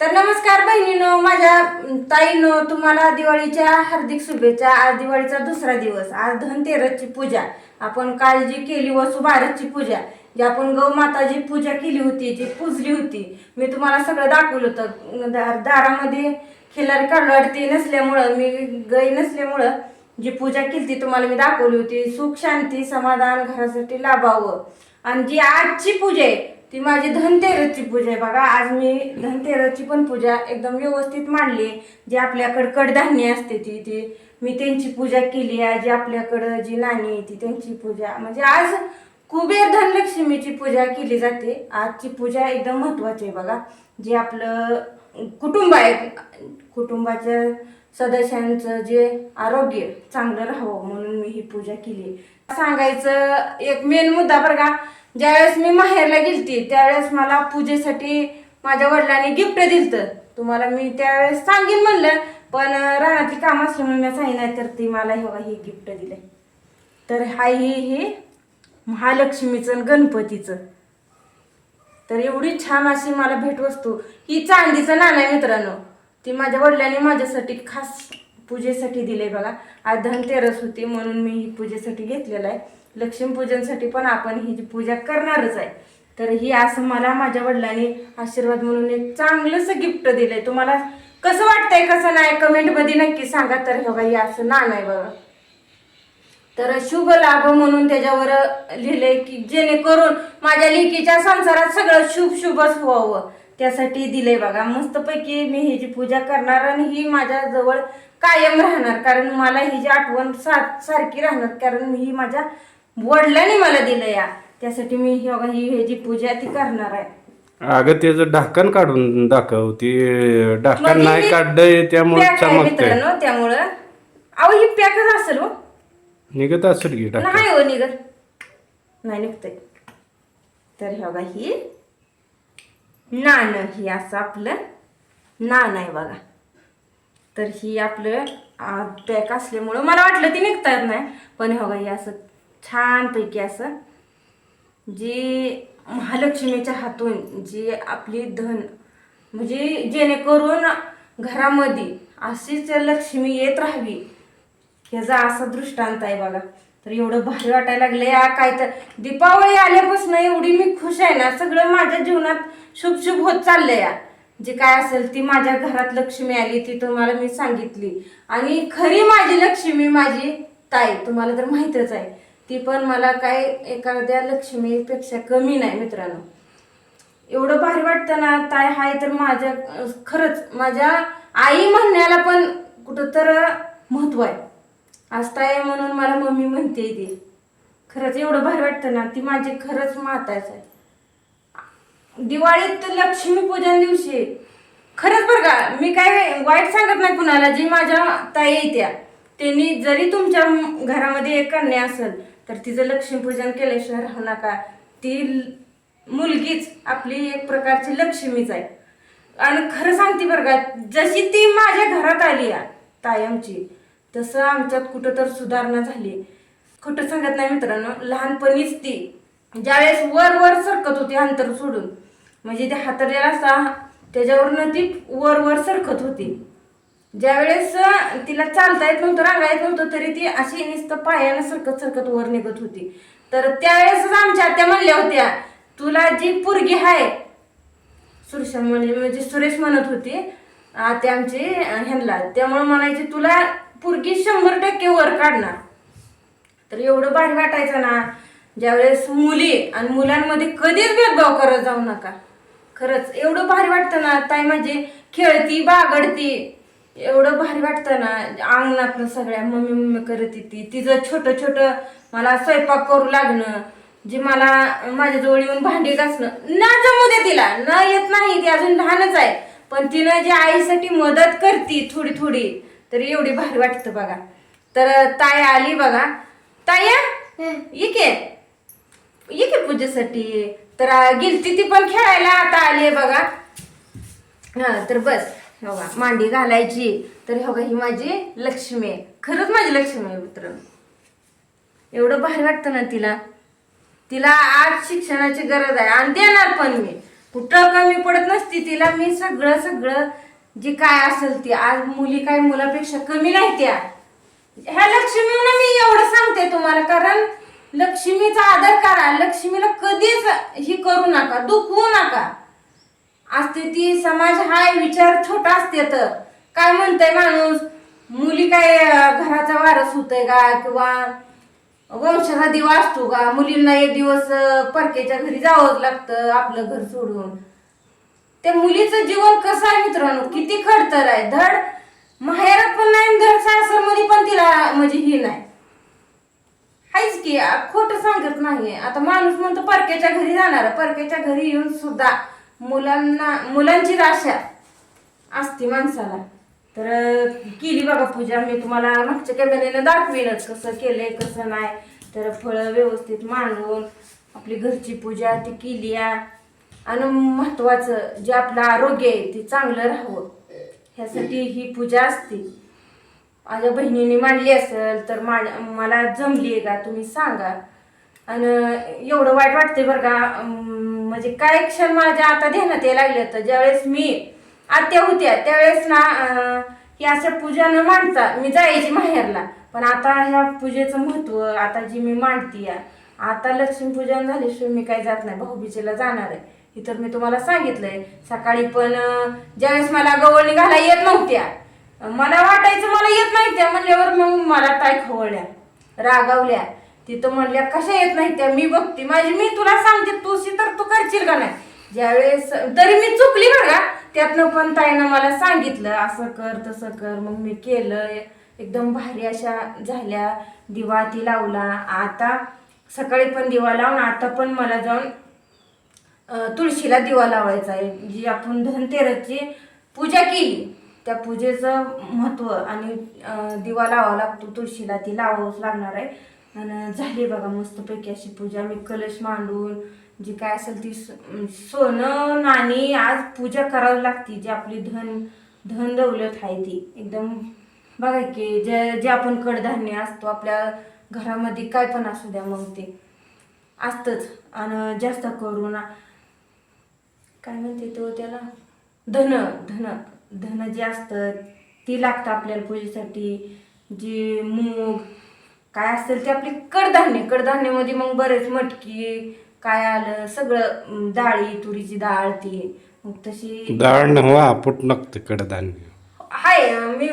तर नमस्कार बहिणीनो माझ्या ताईनो तुम्हाला दिवाळीच्या हार्दिक शुभेच्छा. आज दिवाळीचा दुसरा दिवस. आज धनतेरसची पूजा. आपण काल जी केली वसुबारसची पूजा. जी आपण गौमाताची पूजा केली होती जी पूजली होती. मी तुम्हाला सगळं दाखवलं होतं. दा- दारामध्ये खिलार काढती नसल्यामुळं मी गई नसल्यामुळं जी पूजा केली ती तुम्हाला मी दाखवली होती. सुख शांती समाधान घरासाठी लाभावं. आणि जी आजची पूजा आहे ती माझी धनतेरसची पूजा आहे. बघा आज मी धनतेरसची पण पूजा एकदम व्यवस्थित मांडली. जी आपल्याकडं कडधान्य असते ती ती मी त्यांची पूजा केली आहे. जी आपल्याकडं जी नाणी आहे ती त्यांची पूजा. म्हणजे आज कुबेर धनलक्ष्मीची पूजा केली जाते. आजची पूजा एकदम महत्वाची आहे. बघा जे आपलं कुटुंब आहे कुटुंबाच्या सदस्यांचं जे आरोग्य चांगलं राहावं म्हणून मी ही पूजा केली. सांगायचं एक मेन मुद्दा बरं का ज्यावेळेस मी माहेरला गेलती त्यावेळेस मला पूजेसाठी माझ्या वडिलांनी गिफ्ट दिलतं. तुम्हाला मी त्यावेळेस सांगेन म्हणलं पण रानातली काम असल्यामुळे मी सांगितलं तर ती मला हे बघा हे गिफ्ट दिलं. तर हा ही हे महालक्ष्मीचं आणि गणपतीचं. तर एवढी छान अशी मला भेटवस्तू. ही चांदीचं नाणं आहे मित्रांनो. ती माझ्या वडिलांनी माझ्यासाठी खास पूजेसाठी दिले बघा. आज धनतेरस होती म्हणून मी ही पूजेसाठी घेतलेलं आहे. लक्ष्मीपूजनसाठी पण आपण ही जी पूजा करणारच आहे. तर ही असं मला माझ्या वडिलांनी आशीर्वाद म्हणून एक चांगलंसं गिफ्ट दिलंय. तुम्हाला कसं वाटतंय कसं नाही? कमेंटमध्ये नक्की सांगा. तर हे बाई असं ना नाही बघा. तर शुभ लाभ म्हणून त्याच्यावर लिहिलंय की जेणेकरून माझ्या लेकीच्या संसारात सगळं शुभ शुभच व्हावं. त्यासाठी दिलंय बघा. मस्तपैकी मी ही जी पूजा करणार आणि ही माझ्या जवळ कायम राहणार. कारण मला ही जी आठवण सा सारखी राहणार. कारण ही माझ्या वडिलांनी मला दिलं या. त्यासाठी मी ही बघा ही ही जी पूजा ती करणार आहे. अगं त्याचं ढाकण काढून दाखव ती ढाकण म्हणजे नाही काढलंय त्यामुळे मित्रांनो त्यामुळं. अहो ही पॅकच असेल हो. निघत असेल की ढाकण? नाही हो निघत. नाही निघतंय. तर हे बघा ही नाणं ही असं आपलं नाणं आहे बघा. तर ही आपलं पॅक असल्यामुळं मला वाटलं ती निघता येत नाही. पण हे असं छानपैकी असं जी महालक्ष्मीच्या हातून जी आपली धन म्हणजे जेणेकरून घरामध्ये अशीच लक्ष्मी येत राहावी ह्याचा असा दृष्टांत आहे बघा. तर एवढं भारी वाटायला लागलं या काय तर. दीपावळी आल्यापासून एवढी मी खुश आहे ना सगळं माझ्या जीवनात शुभ शुभ होत चाललंय या. जे काय असेल ती माझ्या घरात लक्ष्मी आली ती तुम्हाला मी सांगितली. आणि खरी माझी लक्ष्मी माझी ताई तुम्हाला तर माहीतच आहे. ती पण मला काय एखाद्या लक्ष्मीपेक्षा कमी नाही मित्रांनो. एवढं भारी वाटतं ना ताई हाय तर माझ्या खरंच माझ्या आई म्हणण्याला पण कुठं तर महत्त्व आहे. आज आहे म्हणून मला मम्मी म्हणते ती. खरंच एवढं भारी वाटतं ना ती माझी खरंच माताच आहे दिवाळीत लक्ष्मीपूजन दिवशी. खरंच बरं का मी काय वाईट सांगत नाही कुणाला जी माझ्या ताई येत्या त्यांनी जरी तुमच्या घरामध्ये एक कन्या असेल तर तिचं लक्ष्मीपूजन केल्याशिवाय राहू नका. ती मुलगीच आपली एक प्रकारची लक्ष्मीच आहे. आणि खरं सांगते बरं का जशी ती माझ्या घरात आली आहे ताई आमची तसं आमच्यात कुठं तर सुधारणा झाली. खोटं सांगत नाही मित्रांनो लहानपणीच ती. ज्यावेळेस वर वर सरकत होती अंतर सोडून. म्हणजे ते हातरलेला असा त्याच्यावरनं ती वर वर सरकत होती. ज्यावेळेस तिला चालता येत नव्हतं रांगा येत नव्हतं तरी ती अशी निस्त पायानं सरकत सरकत वर निघत होती. तर त्यावेळेसच आमच्या आत्या म्हणल्या होत्या तुला जी पोरगी आहे सुरशा म्हणजे म्हणजे सुरेश म्हणत होती आत्या आमची ह्यांना त्यामुळे म्हणायची तुला पोरगी शंभर टक्के वर काढणार. तर एवढं भारी वाटायचं ना ज्यावेळेस मुली आणि मुलांमध्ये कधीच भेदभाव करत जाऊ नका. खरंच एवढं भारी वाटतं ना ताई म्हणजे खेळती बागडती एवढं भारी वाटतं ना अंगणातनं सगळ्या मम्मी मम्मी करत येते. तिचं छोटं छोटं मला स्वयंपाक करू लागणं जे मला माझ्याजवळ येऊन भांडी घासणं ना जमू दे तिला. न येत नाही ती अजून लहानच आहे. पण तिनं जे आईसाठी मदत करती थोडी थोडी तर एवढी भारी वाटतं बघा. तर ताई आली बघा. ताई ये के. ये की पूजेसाठी. तर गेलती ती पण खेळायला आता आली आहे बघा. हा तर बस. हो बघा मांडी घालायची. तर हो बघा ही माझी लक्ष्मी आहे. खरंच माझी लक्ष्मी आहे मित्रांनो एवढं भारी वाटतं ना तिला. तिला आज शिक्षणाची गरज आहे. आणि देणार पण मी. कुठं कमी पडत नसती तिला. मी सगळं सगळं जे काय असेल ते. आज मुली काय मुलापेक्षा कमी नाही त्या. ह्या लक्ष्मीनं मी एवढं सांगते तुम्हाला कारण लक्ष्मीचा आदर करा. लक्ष्मीला कधीच ही करू नका दुखवू नका. असते ती समाज हा विचार छोटा असते तर. काय म्हणतंय माणूस? मुली काय घराचा वारस होतय का? किंवा वंशाचा दिवा असतो का? मुलींना एक दिवस परकेच्या घरी जावंच लागतं आपलं घर सोडून. त्या मुलीचं जीवन कसं आहे मित्रांनो? किती खडतर आहे. धड माहेरात पण नाही धड सासरमध्ये पण तिला म्हणजे ही नाही. हायच की खोट सांगत नाही आता माणूस म्हणतो परक्याच्या घरी जाणार परक्याच्या घरी येऊन सुद्धा मुलांना मुलांची आशा असते माणसाला. तर केली बघा पूजा. मी तुम्हाला मागच्या कॅमेऱ्याने दाखवीनच कसं केलंय कसं नाही. तर फळं व्यवस्थित मांडून आपली घरची पूजा ती केली आहे. आणि महत्वाचं जे आपलं आरोग्य आहे ते चांगलं राहावं. ह्यासाठी ही पूजा असते. माझ्या बहिणीने मांडली असेल तर मा मला जमली आहे का तुम्ही सांगा. आणि एवढं वाईट वाटते बरं का म्हणजे काय क्षण माझ्या आता ध्यानात यायला लागले तर ज्यावेळेस मी आत्या होत्या त्यावेळेस ना की ही अशा पूजा न मांडता मी जायची माहेरला. पण आता ह्या पूजेचं महत्त्व आता जी मी मांडती आता लक्ष्मीपूजन झाल्याशिवाय मी काही जात नाही भाऊबीजेला जाणार आहे. हे तर मी तुम्हाला सांगितलंय. सकाळी पण ज्यावेळेस मला गवळणी घाला येत नव्हत्या मला वाटायचं मला येत नाही त्या म्हणल्यावर मग मला ताई खवळल्या रागावल्या. तिथं म्हणल्या कशा येत नाही त्या? मी बघते. माझी मी तुला सांगते तुझी तर तू करशील का नाही? ज्यावेळेस तरी मी चुकली बघा त्यातनं पण ताईनं मला सांगितलं असं कर तसं कर. मग मी केलं. एकदम भारी अशा झाल्या. दिवा ती लावला. आता सकाळी पण दिवा लावून आता पण मला जाऊन तुळशीला दिवा लावायचा आहे. जी आपण धनतेरसची पूजा केली त्या पूजेचं महत्त्व आणि दिवा लावा लागतो तुळशीला ती लावावंच लागणार आहे. आणि झाली बघा मस्तपैकी अशी पूजा. मी कलश मांडून जी काय असेल ती स- सोनं नाणी आज पूजा करावी लागते. जी आपली धन धन दौलत आहे ती. एकदम बघा की जे जे आपण कडधान्य असतो आपल्या घरामध्ये काय पण असू द्या मग ते. असतंच. आणि जास्त करून काय म्हणते तो त्याला? धन धन धन जे असतं ती लागतं आपल्याला पूजेसाठी. जी मूग काय असेल ते आपली कडधान्य कडधान्यामध्ये मग बरेच मटकी काय आलं सगळं डाळी तुरीची डाळ ती. मग तशी डाळ पोट लागतं कडधान्य. हाय मी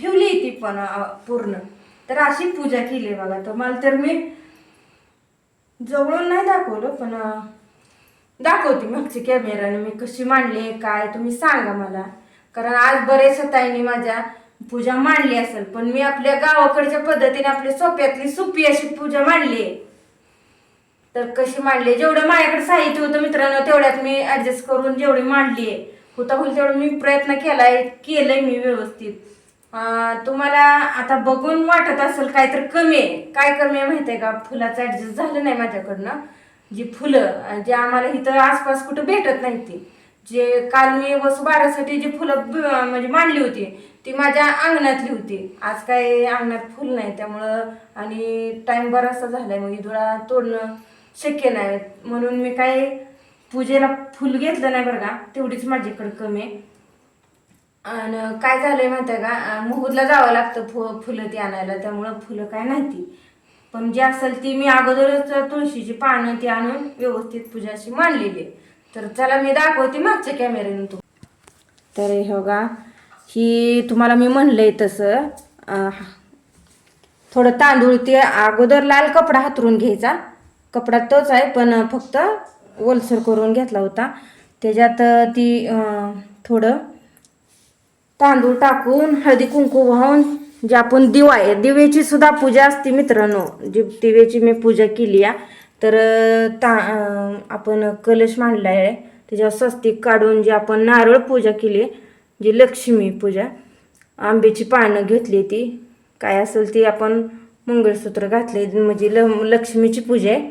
ठेवली ती पण पूर्ण. तर अशी पूजा केली बघा तर मला तर मी जवळून नाही दाखवलं पण दाखवते मागचे कॅमेराने मी कशी मांडली काय तुम्ही सांगा मला. कारण आज बरेच ताईंनी माझ्या पूजा मांडली असेल पण मी आपल्या गावाकडच्या पद्धतीने आपल्या सोप्यातली सोपी अशी पूजा मांडली तर कशी मांडली जेवढं माझ्याकडे साहित्य होतं मित्रांनो तेवढ्यात मी ॲडजस्ट करून जेवढी मांडली आहे. होता होईल तेवढं मी प्रयत्न केलाय केलंय मी व्यवस्थित. तुम्हाला आता बघून वाटत असेल काय तर कमी आहे. काय कमी आहे माहिती आहे का? फुलाचं ऍडजस्ट झालं नाही माझ्याकडनं. जी फुलं जे आम्हाला इथं आसपास कुठं भेटत नाही ती. जे काल मी वसुबारासाठी जी फुलं म्हणजे मांडली होती ती माझ्या अंगणातली होती. आज काय अंगणात फुल नाही त्यामुळं आणि टाइम बराचसा झालाय मग इदुळा तोडणं शक्य नाही. म्हणून मी काय पूजेला फुल घेतलं नाही बरं का तेवढीच माझ्याकडे कमी आहे. आणि काय झालंय माहिती आहे का अं, मुहूर्तला जावं लागतं फु फुलं ती आणायला त्यामुळं फुलं काय नाही ती. पण जी असेल ती मी अगोदरच तुळशीची पानं ती आणून व्यवस्थित पूजा अशी मांडलेली तर चला मी दाखवते मागच्या कॅमेऱ्याने तू. तर हे बघा ही तुम्हाला मी म्हणलंय तसं थोडं तांदूळ ते अगोदर लाल कपडा हातरून घ्यायचा. कपडा तोच आहे पण फक्त ओलसर करून घेतला होता. त्याच्यात ती थोडं तांदूळ टाकून हळदी कुंकू वाहून जे आपण दिवा आहे दिव्याची सुद्धा पूजा असते मित्रांनो. जी दिव्याची मी पूजा केली आहे तर ता आपण कलश मांडला आहे. त्याच्यावर स्वस्तिक काढून जी आपण नारळ पूजा केली जी लक्ष्मी पूजा आंब्याची पानं घेतली ती काय असेल ती आपण मंगळसूत्र घातले म्हणजे ल लक्ष्मीची पूजा आहे.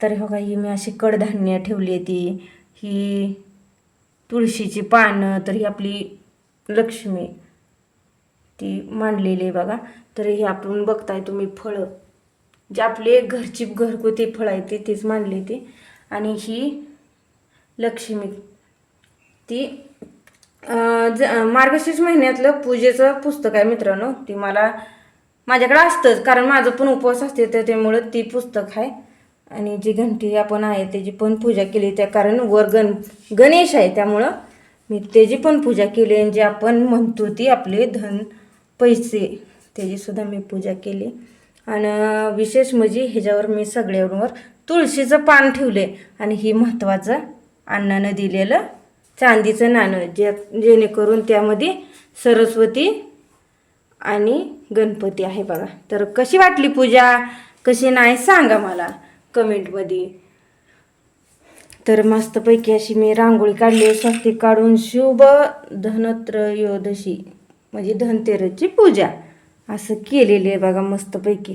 तर हो का ही मी अशी कडधान्य ठेवली आहे ती ही तुळशीची पानं तर ही आपली लक्ष्मी. ती मांडलेली आहे बघा. तर हे आपण बघताय तुम्ही फळं. जे आपले घरची घरगुती फळं आहे ते तीच मांडली ती. आणि ही लक्ष्मी. ती ज मार्गशीर्ष महिन्यातलं पूजेचं पुस्तक आहे मित्रांनो. ती मला माझ्याकडे असतंच कारण माझं पण उपवास असते तर त्यामुळं ती पुस्तक आहे. आणि जी घंटी आपण आहे त्याची पण पूजा केली. त्या कारण वर गण गणेश आहे त्यामुळं मी त्याची पण पूजा केली. आणि जे आपण म्हणतो ती आपले धन पैसे त्याचीसुद्धा मी पूजा केली. आणि विशेष म्हणजे ह्याच्यावर मी सगळ्यावर तुळशीचं पान ठेवले. आणि ही महत्त्वाचं अण्णानं दिलेलं चांदीचं नाणं जे जेणेकरून त्यामध्ये सरस्वती आणि गणपती आहे बघा. तर कशी वाटली पूजा? कशी नाही सांगा मला कमेंटमध्ये. तर मस्तपैकी अशी मी रांगोळी काढली स्वस्तिक काढून शुभ धनत्रयोदशी. म्हणजे धनतेरसची पूजा. असं केलेली आहे बघा मस्तपैकी.